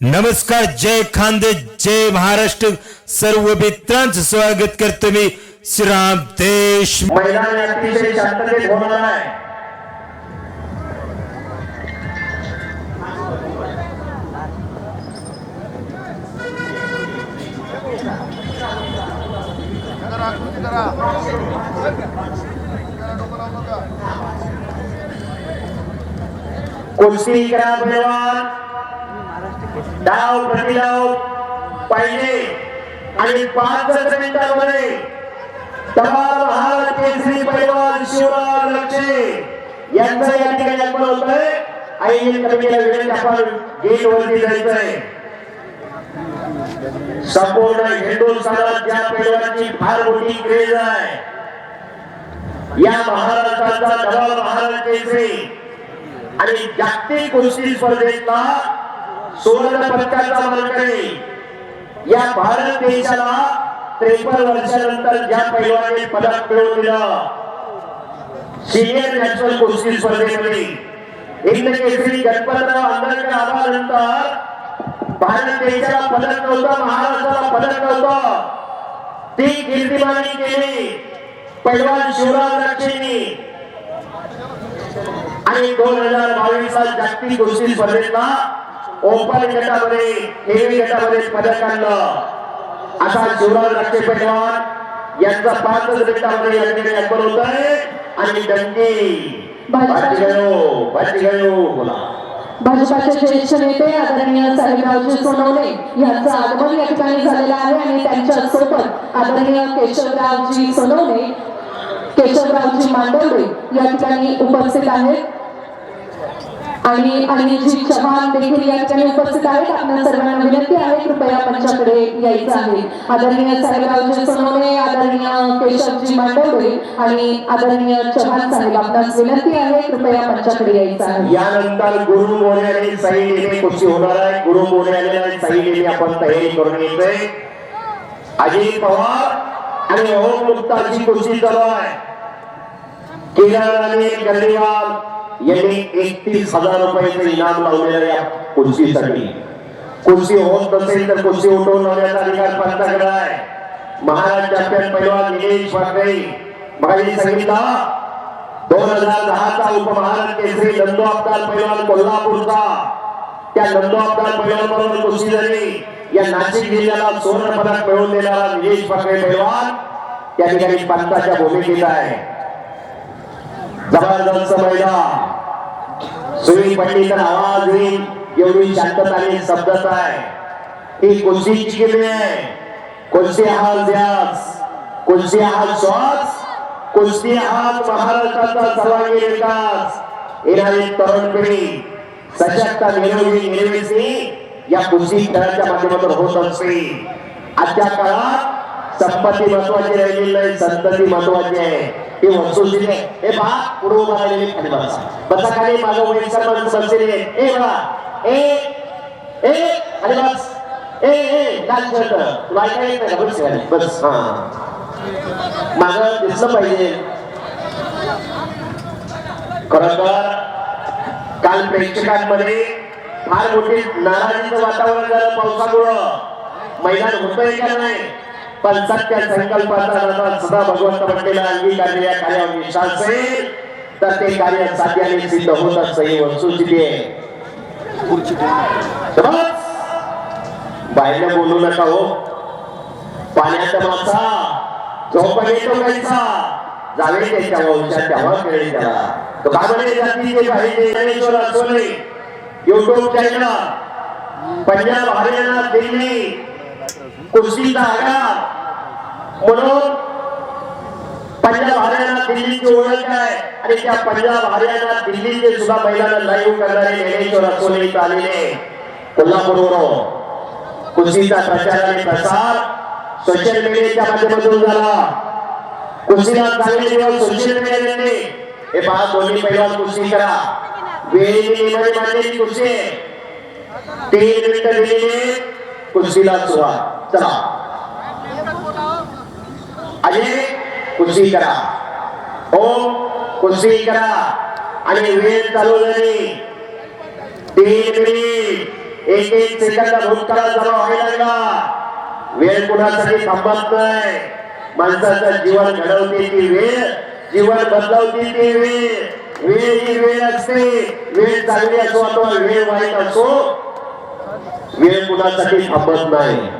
नमस्कार जय खांदे जय महाराष्ट्र. सर्व मित्रांचं स्वागत करतो मी श्रीराम देश मैदान अतिशय शांततेत होणार आहे. कुस्ती करा पैलवान डाव प्रतिडाव पाहिजे. आणि पाच मिनिटांमध्ये तमाम महाराज केसरी परिवार शिवराज लक्षे यांचं या ठिकाणी आगमन आपण होतोय आयोजन कमिटीला विनंती आपण गेट वरती जायचंय. संपूर्ण हिंदुस्थानात ज्या पैलवानची फार मोठी क्रेज आहे या महाराष्ट्राचा दबाव महाराज केसरी. आणि जागतिक कुस्ती स्पर्धेतला सुवर्ण पदकाचा मानकरी या भारत देशाला त्रेपन्न वर्षानंतर ज्या पैलवाने पदक मिळवून दिलं सिनियर नॅशनल कुस्ती स्पर्धेमध्ये. हिंद केसरी गणपतराव आंबेडकर आबानंतर भारत देशाला पदक नव्हतं महाराष्ट्राला पदक नव्हतं ती कीर्तिमानी केली. पैलवान शिवराज लक्ष्मी आणि दोन हजार बावीस साल जागतिक कुस्ती स्पर्धेला ओपन गटामध्ये हेवी गटामध्ये पदक आणलं असा शिवराज राक्षे पैलवान यांचा पाच मिनिटामध्ये या ठिकाणी होत आहे. आणि डंकी बाजी गयो बाजी गयो बोला. भाजपाचे ज्येष्ठ नेते आदरणीय साहेबरावजी सोनवणे यांचं आगमन या ठिकाणी झालेलं आहे आणि त्यांच्यासोबत आदरणीय केशवरावजी सोनवणे केशवरावजी मांडवडे या ठिकाणी उपस्थित आहेत. आणि अनिलजी चव्हाण देखील या ठिकाणी उपस्थित आहेत आपल्या सर्वांना विनंती आहे कृपया मंचाकडे यायचं आहे. आदरणीय साहेबरावजी सोनवणे आदरणीय केशवजी मांडवडे आणि आदरणीय चव्हाण साहेब आपणास विनंती आहे कृपया मंचाकडे यायचं आहे. यानंतर गुरु मोर्याने सही लिहिणे कुस्ती होणार आहे. गुरु मोर्याने सही लिहिणे आपण तयारी करून घ्यायचंय. अजित पवार आणि ओम मुक्ताची कुस्ती चालू आहे. किरण आणि गल्लीवाल यांनी एकतीस हज़ार रुपयाचं इनाम लावलेलं या कुस्तीसाठी कुस्ती होत नसेल तर कुस्ती उठवून लावण्याचा अधिकार पंचाकडे आहे महाराज चॅम्पियन पैलवान निलेश पाटणे मगाशी सांगितलं दोन हज़ार दहाचा उपमहाराज केसरी नंदू अब्दाल पैलवान कोल्हापूरचा त्या नंदू अब्दाल पैलवान बरोबर कुस्ती झाली या नाशिक जिल्ह्याला सुवर्ण पदक मिळवून देणारा निलेश पाटणे पैलवान त्या ठिकाणी पंचाच्या भूमिकेत आहे जबरदस्त मैदान सुनील पंडित आवाज येईल एवढी शांतता आणि शब्दता आहे. ही कुस्तीची गेली आहे? कोणती हा व्यास कोणती हा श्वास कोणती हा महाराष्ट्राचा सर्वांगीण विकास? येणारी तरुण पिढी सशक्त निरोगी निर्मिती या कुस्ती खेळाच्या माध्यमातून होत असते. आजच्या काळात संपत्ती महत्वाची राहिली नाही संतती महत्वाची आहे. ही वस्तू आहे. हे पहा पुढे उभा राहिलेली खाली बसा बसा खाली माझं वयस्कर माणसं बसलेली ए बघा. ए ए खाली बस. ए ए लाल शर्ट. तुला ऐकायला येत नाही बस खाली बस. हा. माझं दिसलं पाहिजे. खरं तर काल प्रेक्षकांमध्ये फार मोठी नाराजीचं वातावरण झालं पावसामुळं. मैदान होतंय का नाही? पण सत्य संकल्पाचा नाथा सदा भगवंत म्हटलेला अंगीकार या कार्यावर विश्वास तर ते कार्य साध्याने सिद्ध होत असतं वस्तुस्थिती आहे. बस. बाहेरनं बोलू नका हो. पाण्याचा मासा झोप येतो कैसा जावे त्याच्या वंशात तेव्हा कळेल त्याला. तो काबळे जातीचे पाहिजे ज्ञानेश्वर असोले युट्यूब चॅनल पंजाब हरियाणा दिल्ली. कुस्तीचा आघात म्हणून पंजाब हरियाणा दिल्लीची ओळख आहे आणि त्या पंजाब हरियाणा दिल्लीचे सुद्धा महिलांना लाईव्ह करणारे ज्ञानेश्वर असोले इथं आलेले कोल्हापूरवरून. कुस्तीचा प्रचार आणि प्रसार सोशल मीडियाच्या माध्यमातून झाला. कुस्तीला चांगले दिवस सोशल मीडियाने हे पहा दोन्ही पैलवान कुस्ती करा. वेळेने नियमाने मांडलेली कुस्ती तीन मिनिटं दिलेली कुस्तीला सुरुवात. चला. अजय कुस्ती करा. ओम कुस्ती करा. आणि वेळ चालू झाली. तीन मिनिट. एक एक सेकंद भूतकाळ चालू व्हायला लागला. वेळ कुणासाठी थांबत नाही. माणसाचं जीवन घडवते ती वेळ. जीवन बदलवते ती वेळ. वेळ ही वेळ असते. वेळ चांगली असो अथवा वेळ वाईट असो. वेळ कुणासाठी थांबत नाही.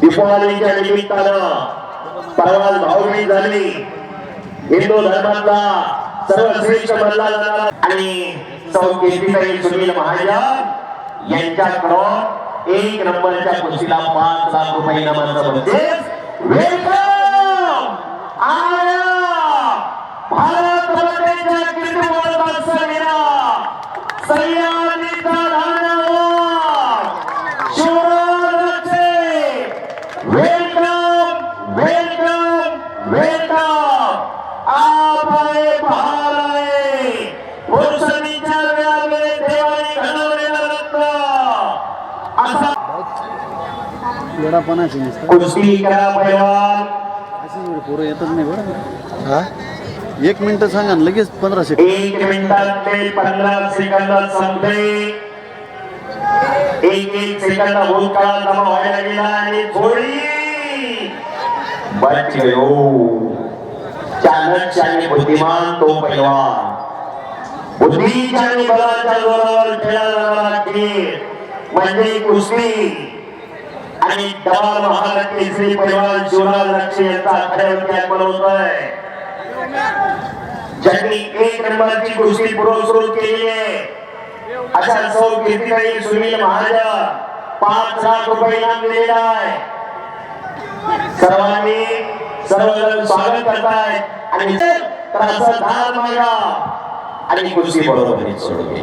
दीपावलीच्या निमित्तानं परवाच भाऊबीज झाली हिंदू धर्मातला सर्वश्रेष्ठ मानला जाणारा आणि सौ कीर्तिताई सुनील महाजन यांच्याकडं एक नंबरच्या कुस्तीला पाच लाख रुपये इनामाचं म्हणजे वेडापणाची नुसतं. कुस्ती करा पैलवान पोरं येतच नाही बरं. हा? एक मिनिट सांगा ना लगेच पंधरा सेकंड एक मिनिटात ते पंधरा सेकंदात संपते एक एक सेकंद भूतकाळात जमा व्हायला गेला आणि थोडी बच गयो चाणक्य आणि बुद्धिमान तो पैलवान बुद्धीच्या आणि बलाच्या जोरावर खेळला खेळ. म्हणजे कुस्ती. आणि डबाल महाराज केसरी परिवार शिवराज लक्ष यांचा आखाड्यावरती आगमन होतोय ज्यांनी एक नंबरची कुस्ती पुरस्कृत केली आहे अशा सौ कीर्तीताई सुनील महाराज पाच लाख रुपये इनाम दिलेला आहे. सर्वांनी सर्वजण स्वागत करतायत आणि तर असं धार माझ्या आणि कुस्ती बरोबर सोडून